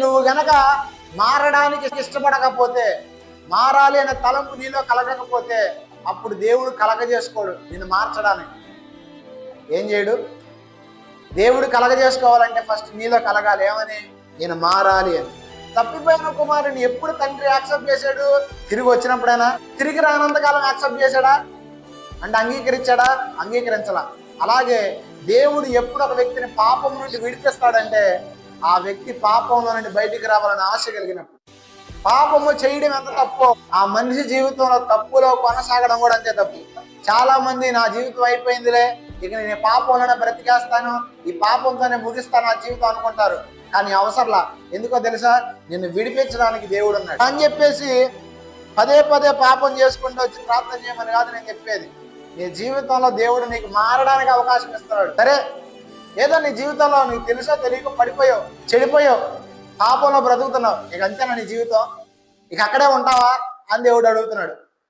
నువ్వు గనక మారడానికి ఇష్టపడకపోతే మారాలి అనే తలంపు నీలో కలగకపోతే అప్పుడు దేవుడు కలగజేసుకోడు నిన్ను మార్చడానికి. ఏం చేయడు? దేవుడు కలగజేసుకోవాలంటే ఫస్ట్ నీలో కలగాలి. ఏమని? నేను మారాలి అని. తప్పిపోయిన కుమారుని ఎప్పుడు తండ్రి యాక్సెప్ట్ చేశాడు? తిరిగి వచ్చినప్పుడైనా? తిరిగి రానంతకాలం యాక్సెప్ట్ చేశాడా? అంటే అంగీకరించాడా? అంగీకరించలా. అలాగే దేవుడు ఎప్పుడు ఒక వ్యక్తిని పాపం నుండి విడిపిస్తాడంటే ఆ వ్యక్తి పాపంలో నుండి బయటికి రావాలని ఆశ కలిగినప్పుడు. పాపము చేయడం ఎంత తప్పు ఆ మనిషి జీవితంలో తప్పులో కొనసాగడం కూడా అంతే తప్పు. చాలా మంది నా జీవితం అయిపోయిందిలే ఇక నేను పాపంలోనే బ్రతికేస్తాను ఈ పాపంతోనే ముగిస్తాను నా జీవితం అనుకుంటారు. కానీ అవసరంలా ఎందుకో తెలుసా? నిన్ను విడిపించడానికి దేవుడు ఉన్నాడు. అని చెప్పేసి పదే పదే పాపం చేసుకుంటూ వచ్చి ప్రార్థన చేయమని కాదు నేను చెప్పేది. నీ జీవితంలో దేవుడు నీకు మారడానికి అవకాశం ఇస్తున్నాడు. సరే ఏదో నీ జీవితంలో నీకు తెలుసో తెలియక పడిపోయావు చెడిపోయావు పాపంలో బ్రతుకుతున్నావు. ఇక అంతేనా నీ జీవితం? ఇక అక్కడే ఉంటావా? అని దేవుడు అడుగుతున్నాడు.